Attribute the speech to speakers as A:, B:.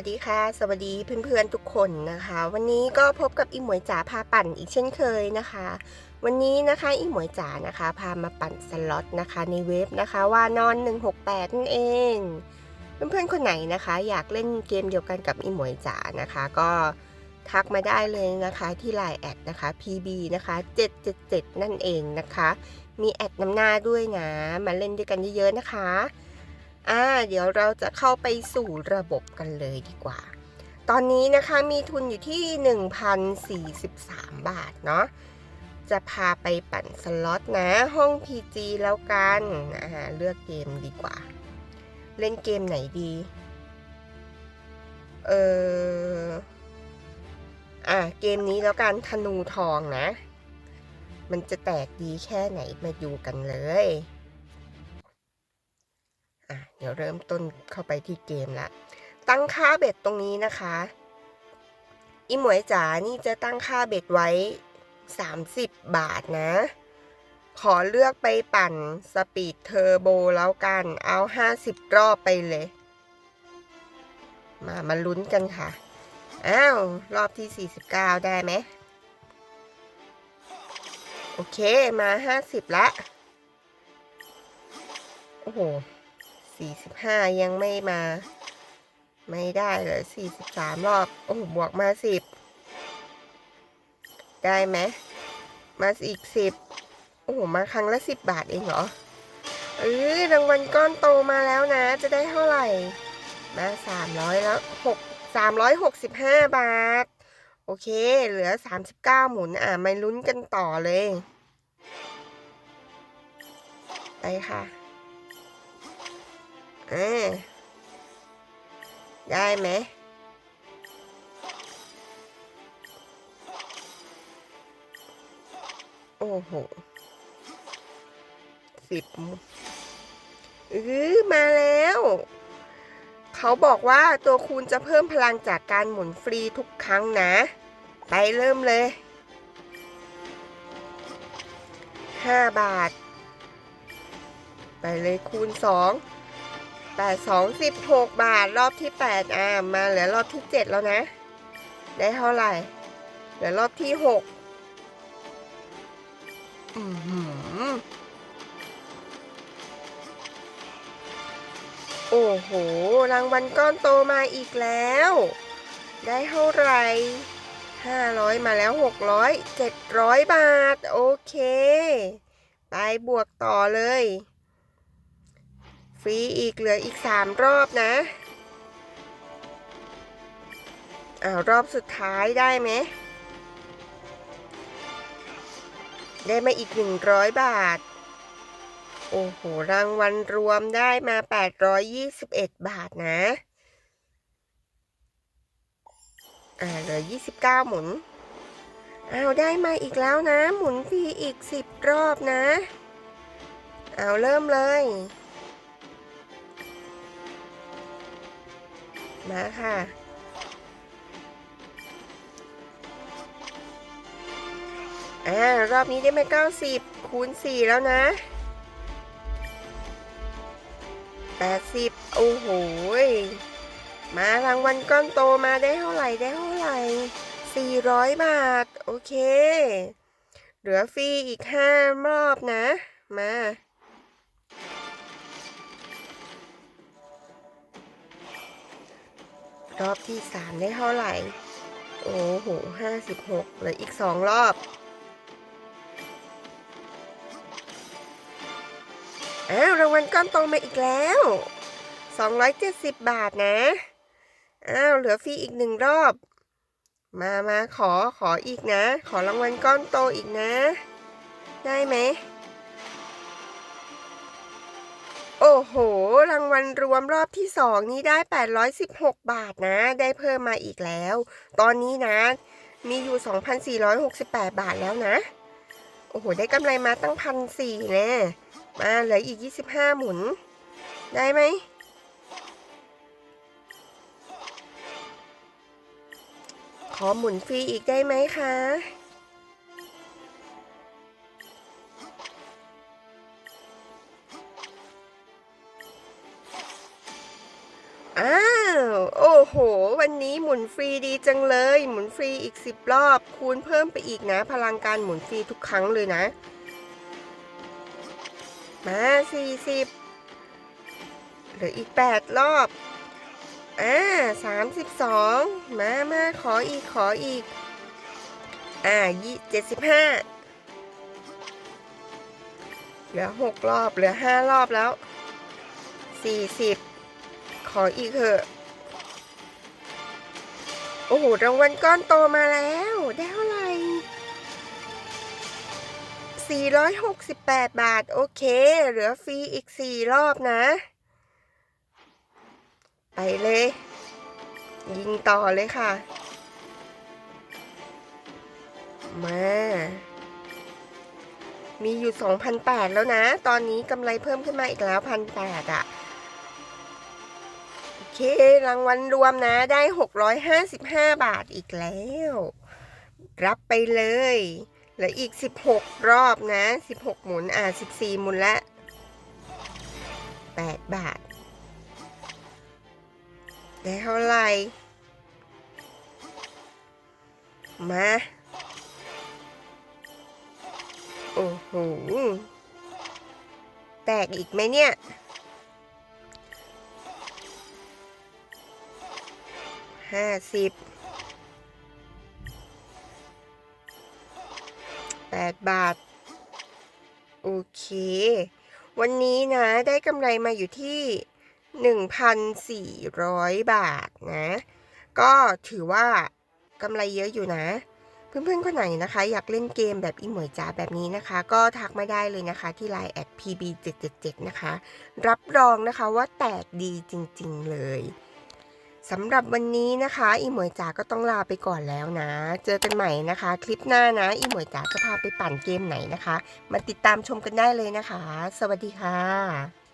A: วัสดีค่ะ สวัสดีเพื่อนๆทุกคนนะคะ วันนี้ก็พบกับอีหมวยจ๋าพาปั่นอีกเช่นเคยนะคะ วันนี้นะคะอีหมวยจ๋านะคะ พามาปั่นสล็อตนะคะในเว็บนะคะว่านอน 168 นั่นเอง เพื่อนๆคนไหนนะคะ อยากเล่นเกมเดียวกันกับอีหมวยจ๋านะคะ ก็ทักมาได้เลยนะคะที่ไลน์แอดนะคะ PB นะคะ 777 นั่นเองนะคะ มีแอดนำหน้าด้วยนะมาเล่นด้วยกันเยอะๆนะคะ อ่าเดี๋ยวเราจะเข้าไปสู่ระบบกันเลยดีกว่า ตอนนี้นะคะมีทุนอยู่ที่ 1,043 บาทเนาะจะพาไปปั่นสล็อตนะห้อง PG แล้วกันอ่าเลือกเกมดีกว่า เล่นเกมไหนดี เอออะเกมนี้แล้วกันธนูทองนะ มันจะแตกดีแค่ไหนมาดูกันเลย เดี๋ยวเริ่มต้นเข้าไปที่เกมละ ตั้งค่าเบ็ดตรงนี้นะคะ อีหมวยจ๋านี่จะตั้งค่าเบ็ดไว้ 30 บาทนะ ขอเลือกไปปั่นสปีดเทอร์โบแล้วกัน เอา 50 รอบไปเลย มามาลุ้นกันค่ะ อ้าว รอบที่ 49 ได้ไหม โอเค มา 50 ละ โอ้โห 45ยังไม่มา ไม่ได้เลย43รอบ โอ้โหบวกมา10ได้ไหมมาอีก10โอ้โห มาครั้งละ10บบาทเองเหรอเออรางวัลก้อนโตมาแล้วนะ จะได้เท่าไหร่ มา300แล้ว6 365บห้าบาท โอเค เหลือ39หมุนอะมาลุ้นกันต่อเลย ไปค่ะ เออ ได้ไหมโอ้โหสิบเออมาแล้ว เขาบอกว่าตัวคูณจะเพิ่มพลังจากการหมุนฟรีทุกครั้งนะ ไปเริ่มเลย 5 บาท ไปเลยคูณ 2 8 2 16บาทรอบที่8อ่ามาเหลือรอบที่7แล้วนะ ได้เท่าไหร่ เหลือรอบที่6อือหือโอ้โห รางวัลก้อนโตมาอีกแล้ว ได้เท่าไหร่500มาแล้ว600 700บาท โอเค ไปบวกต่อเลย รีอีกเหลืออีก3รอบนะอ้าวรอบสุดท้ายได้ไหมได้มาอีก100บาท โอ้โห รางวัลรวมได้มา821บาทนะ อ่า เหลือ29หมุนอ้าวได้มาอีกแล้วนะ หมุนฟรีอีก10รอบนะ เอาเริ่มเลย มาค่ะ อ่ารอบนี้ได้มา90 คูณ 4 แล้วนะ 80 โอ้โหยมารางวัลก้อนโตมาได้เท่าไหร่ ได้เท่าไหร่ 400 บาท โอเค เหลือฟรีอีก 5 รอบนะ มา รอบที่3ได้เท่าไหร่ โอ้โห56เหลืออีก2รอบ อ้าวรางวัลก้อนโตมาอีกแล้ว270บาทนะ อ้าวเหลือฟรีอีกหนึ่งรอบ มามาขอขออีกนะ ขอรางวัลก้อนโตอีกนะ ได้ไหม โอ้โห รางวัลรวมรอบที่สองนี้ได้ 816 บาทนะ ได้เพิ่มมาอีกแล้ว ตอนนี้นะ มีอยู่ 2,468 บาทแล้วนะ โอ้โห ได้กำไรมาตั้งพันสี่แน่มาเหลืออีก 25 หมุน ได้ไหม ขอหมุนฟรีอีกได้ไหมคะ อ้าว โอ้โห วันนี้หมุนฟรีดีจังเลย หมุนฟรีอีก10รอบ คูณเพิ่มไปอีกนะ พลังการหมุนฟรีทุกครั้งเลยนะ มา40เหลืออีก8รอบ อ่า32มามาขออีกขออีก อ่ายี่75เหลือ6รอบ เหลือ5รอบแล้ว40 ขออีกเถอะโอ้โหรางวัลก้อนโตมาแล้ว ได้เท่าไหร่468 บาท โอเค เหลือฟรีอีก 4 รอบนะ ไปเลย ยิงต่อเลยค่ะ มา มีอยู่ 2,008 แล้วนะ ตอนนี้กำไรเพิ่มขึ้นมาอีกแล้ว1,008อะ เค รางวัลรวมนะได้ 655 บาทอีกแล้ว รับไปเลยเหลืออีก 16 รอบนะ 16 หมุน อ่า 14 หมุนละ 8 บาท ได้เท่าไหร่ มา โอ้โห แตกอีกไหมเนี่ย ห้าสิบแปดบาท โอเค วันนี้นะได้กำไรมาอยู่ที่หนึ่งพันสี่ร้อยบาทนะ ก็ถือว่ากำไรเยอะอยู่นะ เพื่อนๆคนไหนนะคะ อยากเล่นเกมแบบอีหมวยจ๋าแบบนี้นะคะ ก็ทักมาได้เลยนะคะ ที่ Line แอด pb777 นะคะ รับรองนะคะว่าแตกดีจริงๆเลย สำหรับวันนี้นะคะ อีหมวยจ๋าก็ต้องลาไปก่อนแล้วนะ เจอกันใหม่นะคะ คลิปหน้านะ อีหมวยจ๋าจะพาไปปั่นเกมไหนนะคะ มาติดตามชมกันได้เลยนะคะ สวัสดีค่ะ